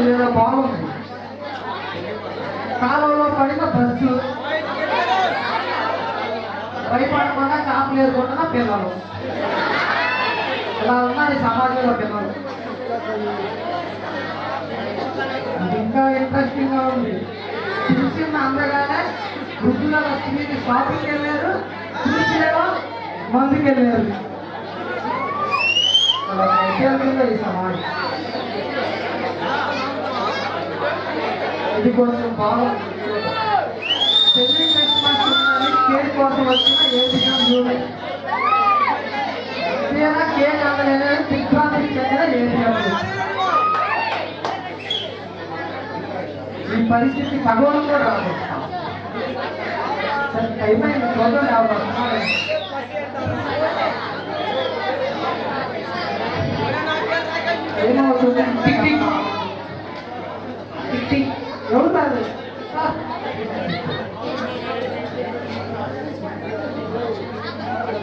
ఇది బాగుంది? కాలంలో పడిన బస్సు. భయపడకుండా కాపులు ఎదుర్కొంటున్న పిల్లలు. ఇలా ఉన్నారు సమాజంలో పిల్లలు. ఇంకా ఇంట్రెస్టింగ్గా ఉంది. చూసిన అందగానే వృద్ధుల స్త్రీకి షాపింగ్కి వెళ్ళారు. చూసేమో మందుకి వెళ్ళారు ఈ సమాజం. ఇది కొంచెం బాగుంది పెళ్ళి క్రిస్మస్ ఉన్నది కేక్ కోసం వచ్చిన ఏ విషయం తీరా కేక్ అందలేదు దిగ్భ్రాంతికి చెందిన ఈ పరిస్థితి ఖగోళం కూడా రాదు. టైం అయింది చూద్దాం ఏమవుతుంది టిక్ టిక్ టిక్ టిక్ ఎవరు కాదు sir.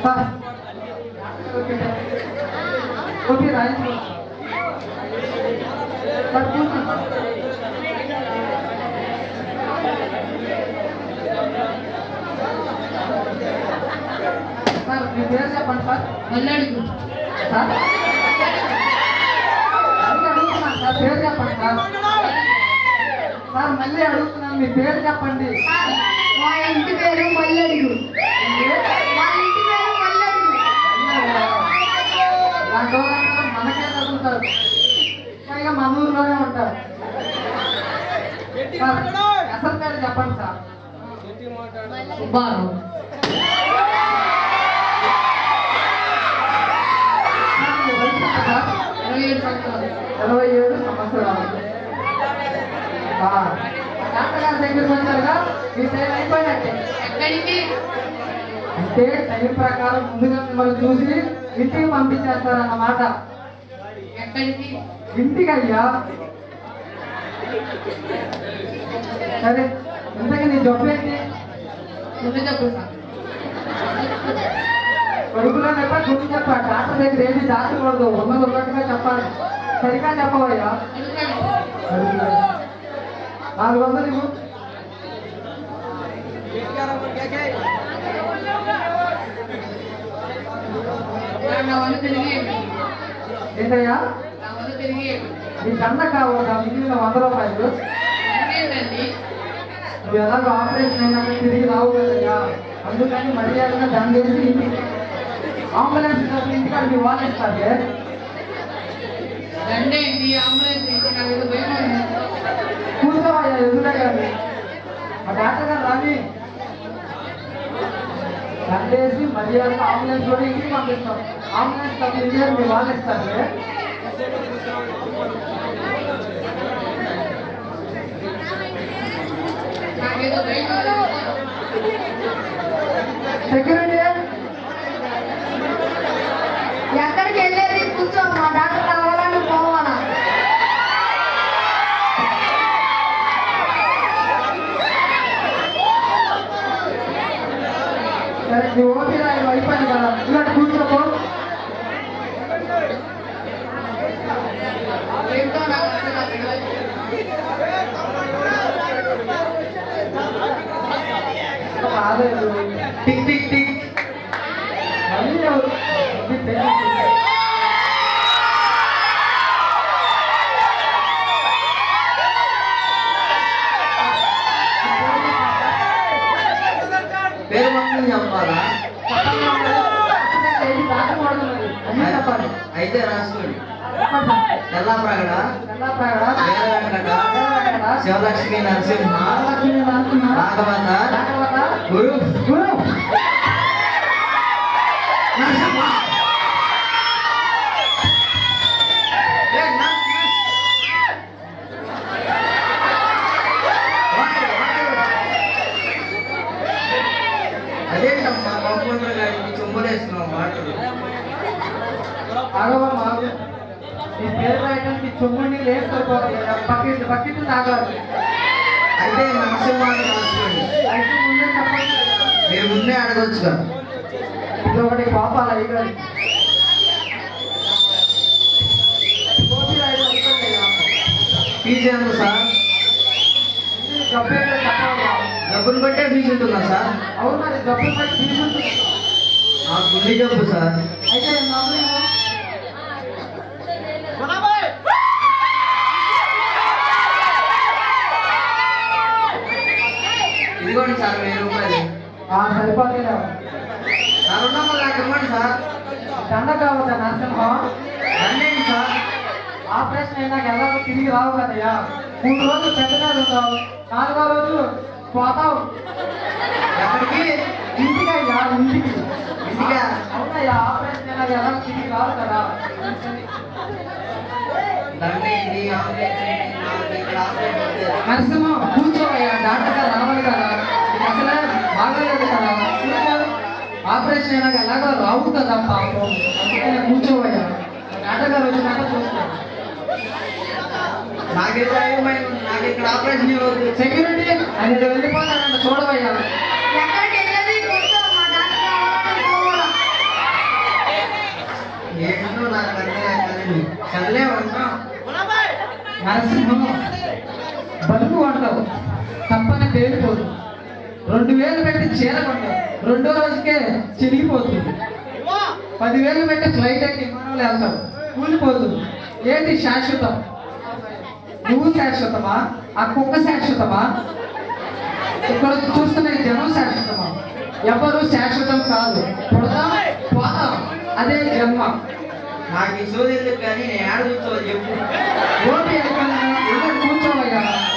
Sir. Okay sir. Okay రాయండి సార్ కూర్చోండి సార్ మీ పేరు చెప్పండి సార్ మల్లడుగు సార్ మళ్ళీ అడుగుతున్నాను సార్ పేరు చెప్పండి సార్ సార్ మళ్ళీ అడుగుతున్నాను మీ పేరు చెప్పండి. మా ఇంటి పేరు మల్లడుగు. మా ఇంటి పేరు మల్లడుగు. మనకే చదువుతారు పైగా మన ఊర్లోనే ఉంటారు. అసలు పేరు చెప్పండి సార్. సుబ్బారావు సార్, మీ వయసు ఎంత సార్ ఇరవై ఏడు సంవత్సరాలు ఇరవై ఏడు సంవత్సరాలు ఆ, డాక్టర్ గారి దగ్గరికి వచ్చారుగా మీ టైం అయిపోయినట్టే ఎక్కడికి అంటే టైం ప్రకారం ముందుగా మిమ్మల్ని చూసి ఇంటికి పంపించేస్తారన్నమాట. ఎక్కడికి? ఇంటికి అయ్యా సరే ఇంతకీ నీ జబ్బు ఏంటి? చెప్పు సార్. కడుపులో నెప్ప గుర్తు చెప్ప. డాక్టర్ దగ్గర ఏది దాచకూడదు. ఉన్నది ఉన్నట్టుగా చెప్పాలి. సరిగా చెప్పవయ్యా. నాలుగు వందలు ఇవ్వు నా వంద తిరిగి ఏంటయ్యా? నా కన్న కావాలి మిగిలిన వంద రూపాయలు. నువ్వు ఎలాగో ఆపరేషన్ అయినాక తిరిగి రావు కదయ్యా? అందుకని మర్యాదగా ఇంటికి అంబులెన్స్ ఇంటికాడ మీ వాళ్ళు ఇస్తారే. కూర్చోవయ్యా ఎదురే కానీ మా డాక్టర్ గారు రాని దండేసి మర్యాదగా అంబులెన్స్ కూడా ఇంటికి పంపిస్తాం. అంబులెన్స్ డబ్బులు ఇంటికి మీ సెక్యూరిటీ ఎక్కడికి వెళ్ళేది కూర్చో మా డాక్టర్ రావాలని పోవాలా సరే నీ ఓపీ అయిపోయింది కదా. ఇలాంటి కూర్చోపో ఏంటో నాకు అర్థం కాదు. రాలేదు టిక్ టిక్ టిక్ మళ్ళీ ఎవరు ఇది తెలియదు. పేరు మొత్తం చెప్పాలా ఏది దాచకూడదు మరి. అన్ని చెప్పాలి. అయితే రాసుకోండి వీరవెంకట, శివలక్ష్మి నరసింహ. రాఘవత, గురు. గురు. నరసింహ. పేరు రాయడానికి చుమ్ముని లేదు సరిపోతుంది బకెట్ బకెట్ తాగాలి అయితే అయితే ముందే చెప్పండి. మీరు ముందే అడగొచ్చుగా ఇది ఒకటి పాపాలు అయ్యారు ఫీజు ఎంత సార్? డబ్బులు బట్టే ఫీజు ఉంటుందా సార్? అవును మరి డబ్బులు పట్టి తీసుకుంటుంది ఆ గుండె జబ్బు సార్. అయితే ఆ సరిపోతుంది సార్ ఉన్నామా నాకు ఇవ్వండి సార్. దండ కావద్దా నరసింహం? రండి సార్? ఆపరేషన్ అయినాక ఎలాగో తిరిగి రావు కదయ్యా? మూడు రోజులు పెద్దగా ఉంటావు. నాలుగో రోజు పోతావు. ఎక్కడికి ఇంటికి అయ్యా ఇంటికి. ఇంటికా? అవునయ్యా ఆపరేషన్ అయినాక ఎలాగో తిరిగి రావు కదా. నరసింహం కూర్చోవయ్యా డాక్టర్ గారు రావాలి కదా. అసలే బాగలేదు. ఆపరేషన్ అయినాక ఎలాగో రావు కదా పాపం? అందుకని డాక్టర్ గారు వచ్చినాక చూస్తాను నాకే భయమై ఉంది. నాకు ఇక్కడ ఆపరేషన్ సెక్యూరిటీ అది వెళ్ళిపోతానంట పోవాలా. ఏంటో నాకు అర్థం కాదండి చదిలే ఉంటాం. నరసింహం. బతుకు అంటావు పేలిపోదు రెండు వేలు పెట్టి చీర కొంటావు రెండో రోజుకే చిరిగిపోతుంది పదివేలు పెట్టి ఫ్లైట్ ఎక్కి విమానంలో వెళ్తావు కూలిపోతుంది. ఏంటి శాశ్వతం? నువ్వు శాశ్వతమా? ఆ కుక్క శాశ్వతమా? ఇక్కడ చూస్తున్న ఈ జనం శాశ్వతమా? ఎవరు శాశ్వతం కాదు. పుడతాం పోతాం అదే జన్మ. నాకు ఈ ఎందుకు కానీ నేను ఏడ కూర్చోవాలి చెప్పు. ఓపి అయిపోయిందా? ఇల్లు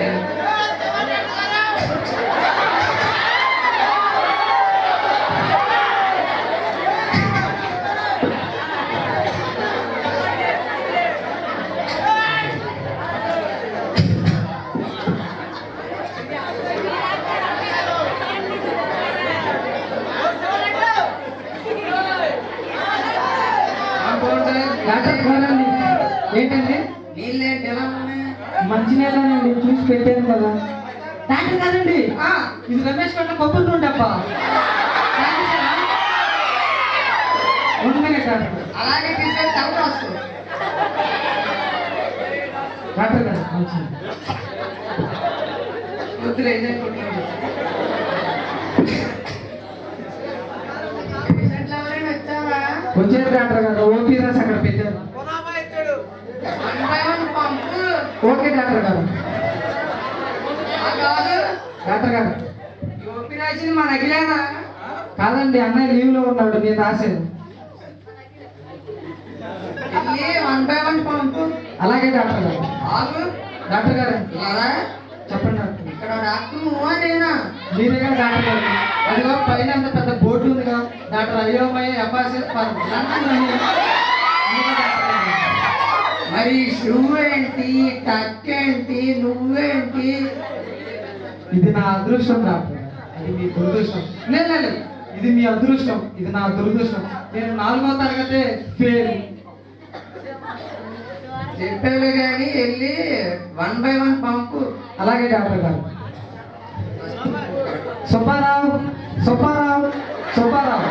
కాంపౌండర్ డాక్టర్ అలాగే తీసుకొని తల రాసుకో వద్దులే డాక్టర్ గారు ఓపీ రాసి అక్కడ పెట్టారు ఓకే డాక్టర్ గారు డాక్టర్ గారు. ఓపి రాసింది కాదండి అన్నయ్య లీవ్లో ఉన్నాడు నేను రాశాను. వెళ్ళి వన్ బై వన్ పంపు అలాగే డాక్టర్ గారు. ఆగు. డాక్టర్ గారు ఇలా చెప్పండి డాక్టర్ ఇక్కడ డాక్టర్ నువ్వా నేనా? మీరే డాక్టర్ గారు. అదిగో పైన అంత పెద్ద బోర్డు ఉంది కదా. డాక్టర్ అయ్యోమయ్య ఎఫాసిస్ మరి షూ ఏంటి టక్ ఏంటి నువ్వేంటి? ఇది నా అదృష్టం డాక్టర్ అది మీ దురదృష్టం. లేదు లేదు. ఇది మీ అదృష్టం. ఇది నా దురదృష్టం. నేను నాలుగో తరగతి ఫెయిల్ చెప్పాను కానీ వెళ్ళి వన్ బై వన్ పంపు అలాగే డాక్టర్ గారు సుబ్బారావు సుబ్బారావు సుబ్బారావు.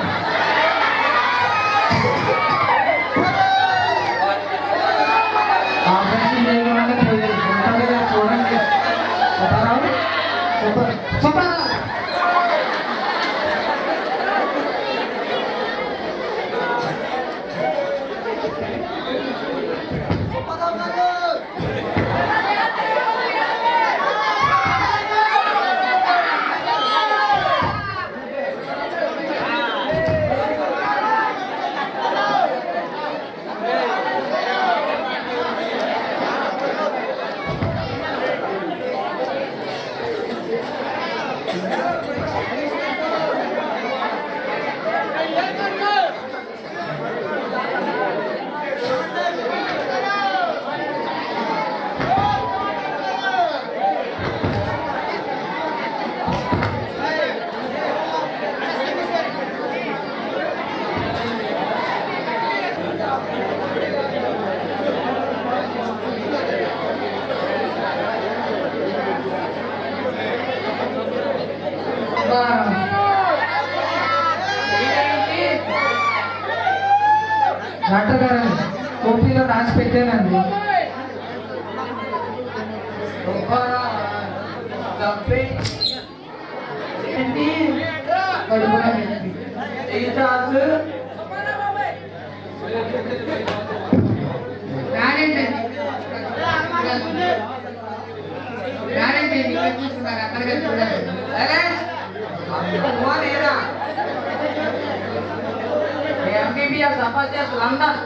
ఎంబీబీఎస్ అపాచెస్ లండన్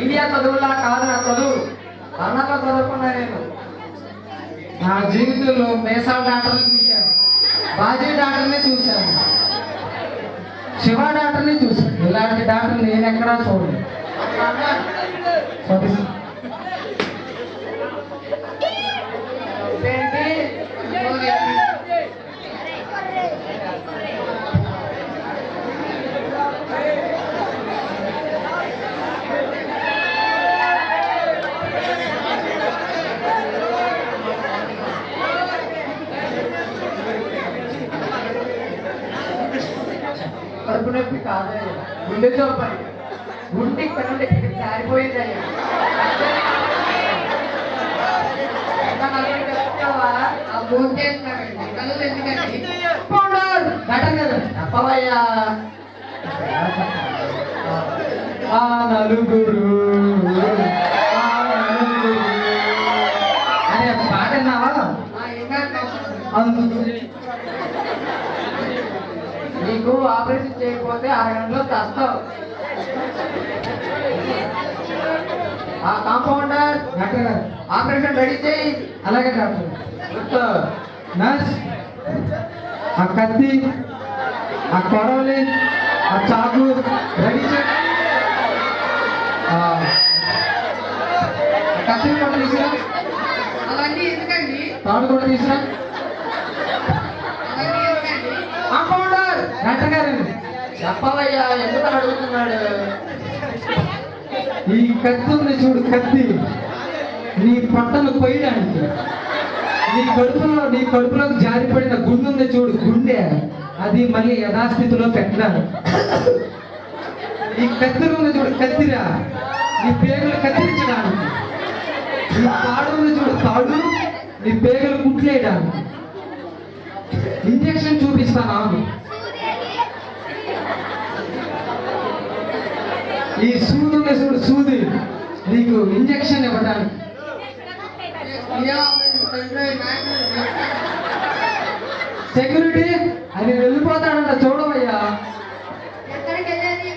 ఇండియా చదువులా కాదు నా చదువు లండన్లో చదువుకున్నా నేను నా జీవితంలో మేసాల డాక్టర్ని బాజీ డాక్టర్ని చూశాను. శివ డాక్టర్ని చూశాను. ఇలాంటి డాక్టర్ నేను ఎక్కడా చూడలేదు సారీ సార్. కడుపు నొప్పి కాదు గుండె చోపడి గుండె పనుండి ఇక్కడ జారిపోయింది అయ్యా ఆ ఫోన్ చేస్తానండి కళ్ళు ఎందుకండి పౌడర్ డాక్టర్ గారు చెప్పవయ్యా ఆ నలుగురు. ఒక పాట విన్నావా? అందుకు. నీకు ఆపరేషన్ చేయకపోతే అరగంటలో చస్తావు. ఆ కాంపౌండర్ డాక్టర్ గారు ఆపరేషన్ రెడీ చేయి. అలాగే డాక్టర్ నర్స్ ఆ కత్తి ఆ కొడవలి ఆ చాకు రెడీ చే కష్టం కూడా తీసిరా అలాంటి ఎందుకండి తాడు కూడా తీసిరా అవన్నీ ఎందుకు అడుగుతున్నాడు ఈ కత్తి ఉంది చూడు కత్తి. నీ పొట్టను కొయ్యడానికి. నీ కడుపులో నీ కడుపులోకి జారిపడిన గుండె ఉంది చూడు గుండె. అది మళ్ళీ యథాస్థితిలో పెట్టడానికి ఈ కత్తిరి ఉంది చూడు కత్తిరా. నీ పేగులు కత్తిరించడానికి. నీ తాడు ఉంది చూడు తాడు. నీ పేగులు కుట్లేయడానికి. ఇంజెక్షన్ చూపిస్తాను ఆమె ఈ సూది ఉంది చూడు సూది. నీకు ఇంజెక్షన్ ఇవ్వడానికి. సెక్యూరిటీ అది వెళ్ళిపోతాడంట చూడవయ్యా ఎక్కడికి వెళ్ళేది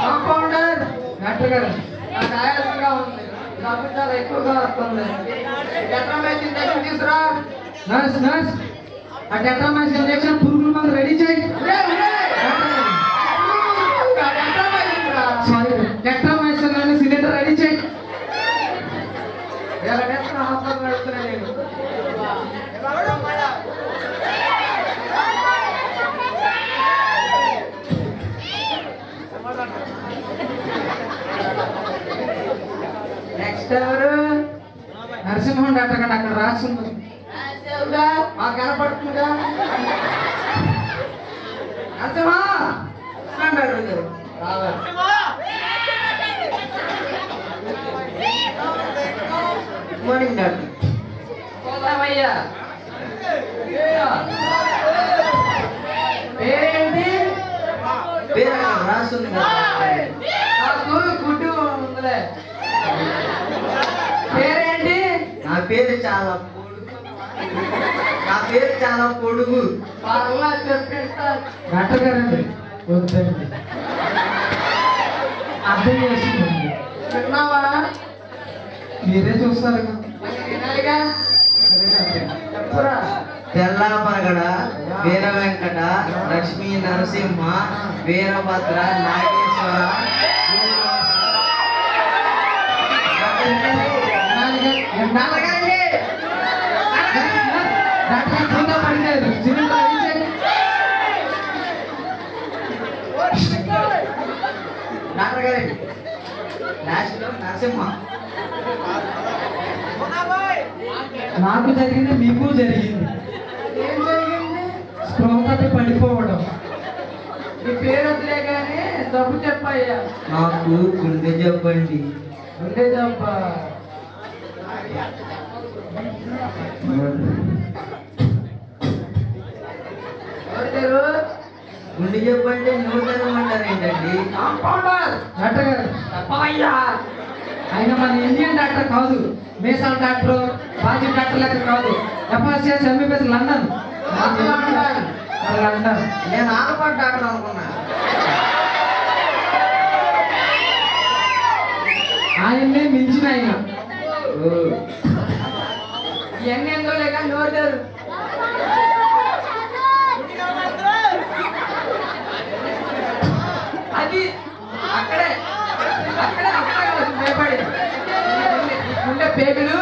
కాంపౌండర్ డాక్టర్ గారు నాకు ఆయాసంగా ఉంది డబ్బు చాలా ఎక్కువగా వస్తుంది నర్స్ నర్స్ ఆ టెట్రామాక్స్ ఇంజెక్షన్ పురుగుల మందు రెడీ చేయండి సారీ టెట్రామైసిన్ సిలిండర్ రెడీ చేయండి హాస్పిటల్ నేను నెక్స్ట్ ఎవరు? నరసింహం డాక్టర్ గారు అక్కడ రాసింది రాసావుగా మాకు కనపడుతుందిగా నరసింహ! అన్నాడు మార్నింగ్ డాక్టర్. పోదామయ్యా. పేరేంటి? పేరు రాస్తుంది కదా నాకు గుడ్డు ఉందిలే పేరేంటి నా పేరు చాలా పొడుగు. నా పేరు చాలా పొడుగు. డాక్టర్ గారు అండి వద్దండి. అర్థం చేసుకోండి. విన్నావా మీరే చూస్తారు. వినాలిగా చెప్పురా. తెల్లాపరగడ వీర వెంకట లక్ష్మీ నరసింహ వీరభద్ర నాగేశ్వర నాన్నగారండి డాక్టర్ కింద పడినారు సిలిండర్ రెడీ చేయి డాక్టర్ గారండి లాస్ట్లో నరసింహ. నాకు జరిగింది మీకు జరిగింది. ఏం జరిగింది? స్పృహ తప్పి పడిపోవడం. నీ పేరు వదిలే కానీ జబ్బు చెప్పయ్యా. నాకు గుండె జబ్బండి ఉండే జబ్బ? గుండె జబ్బంటే నూతనం అంటారు ఏంటండి? కాంపౌండర్! డాక్టర్ గారు. చెప్పవయ్యా ఆయన మన ఇండియన్ డాక్టర్ కాదు. మేసాల్ డాక్టర్ బాజీ డాక్టర్ లెక్క కాదు. FSS MBBS London. London. London నేను ఆలపాటు డాక్టర్ అనుకున్నా. ఆయన్నే మించిన ఆయన. ఎందుకు లేక నోటారు అది అక్కడే అక్కడే అక్కడే భయపడి ఉండే పేగులు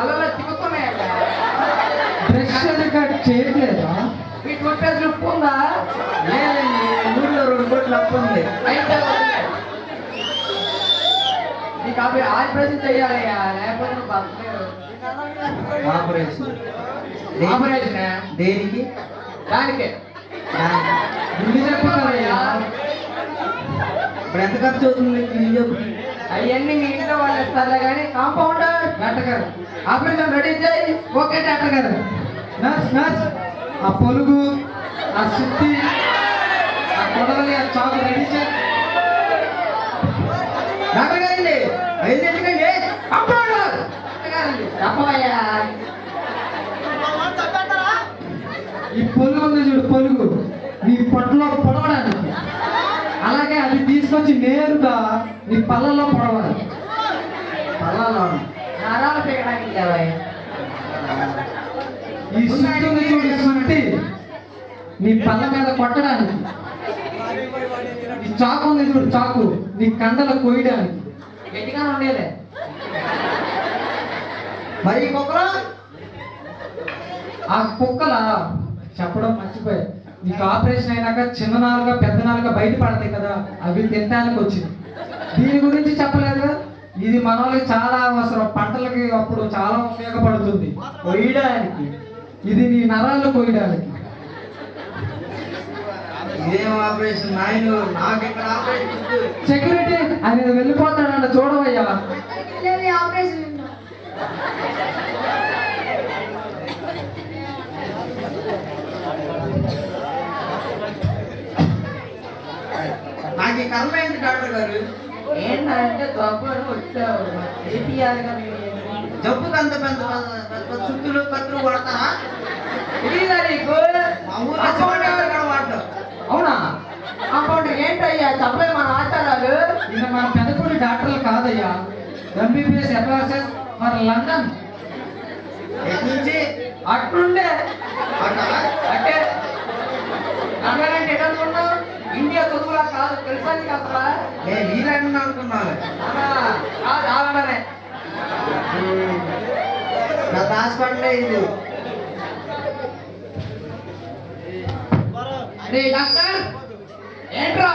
అలా సరిగ్గా చేయట్లేదా? ఈ టూత్ పేస్ట్ ఉప్పు ఉందా లేదండి ఊళ్ళో రెండు కోట్లు అప్పు ఉంది అయితే అవి ఆపరేషన్ చెయ్యాలయ్యా లేకపోతే నువ్వు బతకలేవు. ఆపరేషన్. ఆపరేషన్? దేనికి? దానికే. దానికి. గుండె చెప్పుకోవాలయ్యా ఇప్పుడు ఎంత ఖర్చు అవుతుంది గుండె అవన్నీ మీ ఇంట్లో వాళ్ళు ఇస్తారులే కానీ కాంపౌండర్ డాక్టర్ గారు. ఆపరేషన్ రెడీ చేయి. ఓకే డాక్టర్ గారు. Nurse nurse. ఆ పొలుగు ఆ సుత్తి ఆ కొడవలి ఆ చాకు రెడీ చేయి. డాక్టర్ ఈ పొలుగు ఉంది చూడు పొలుగు. నీ పొట్టలో పొడవడానికి. అలాగే అది తీసుకొచ్చి నేరుగా నీ పళ్ళల్లో పొడవాలి. నరాలు పీకడానికి లేవయ్యా ఈ సుత్తి ఉంది చూడు సుత్తి నీ పళ్ళ మీద కొట్టడానికి. ఈ చాకు ఉంది చూడు చాకు. నీ కండలు కోయడానికి గట్టిగా ఉండేలే మరి కుక్కలు? ఆ కుక్కల? చెప్పడం మర్చిపోయి. నీకు ఆపరేషన్ అయినాక చిన్న నాలుగా పెద్ద నాలుగా బయటపడతాయి కదా అవి తినడానికి వచ్చింది. దీని గురించి చెప్పలేదు ఇది మన వాళ్ళకి చాలా అవసరం. పంటలకి అప్పుడు చాలా ఉపయోగపడుతుంది. కొయ్యడానికి. ఇది నీ నరాలు కొయ్యడానికి. ఆపరేషన్? నాయను నాకు ఇక్కడ ఆపరేషన్. సెక్యూరిటీ ఆయన వెళ్ళిపోతాడంట చూడవయ్యా. ఆపరేషన్? నాకు ఈ కర్మ ఏంటి డాక్టర్ గారు? ఏంటంటే జబ్బుని వచ్చావు. జబ్బుకి అంత పెద్ద పెద్ద చుట్టులు కత్తులు కొడతారా తెలీదా నీకు? అవునా? కాంపౌండర్ ఏంటయ్యా? చెప్పలేదు మన ఆచారాలు? ఈయన మన పెద్దపూడి డాక్టర్లు కాదయ్యా. ఎంబీబీఎస్ ఎఫ్ఎస్ఎస్ మరి లండన్. నుంచి? అట్లుండే అటా? లండన్ అంటే ఎటు అనుకున్నావు? ఇండియా చదువులా కాదు. తెలుసా అసలు? ఏ మీరేమన్నా అనుకున్నాను రావాలనే నా హాస్పిటల్ ఇది అరే డాక్టర్ ఏంట్రా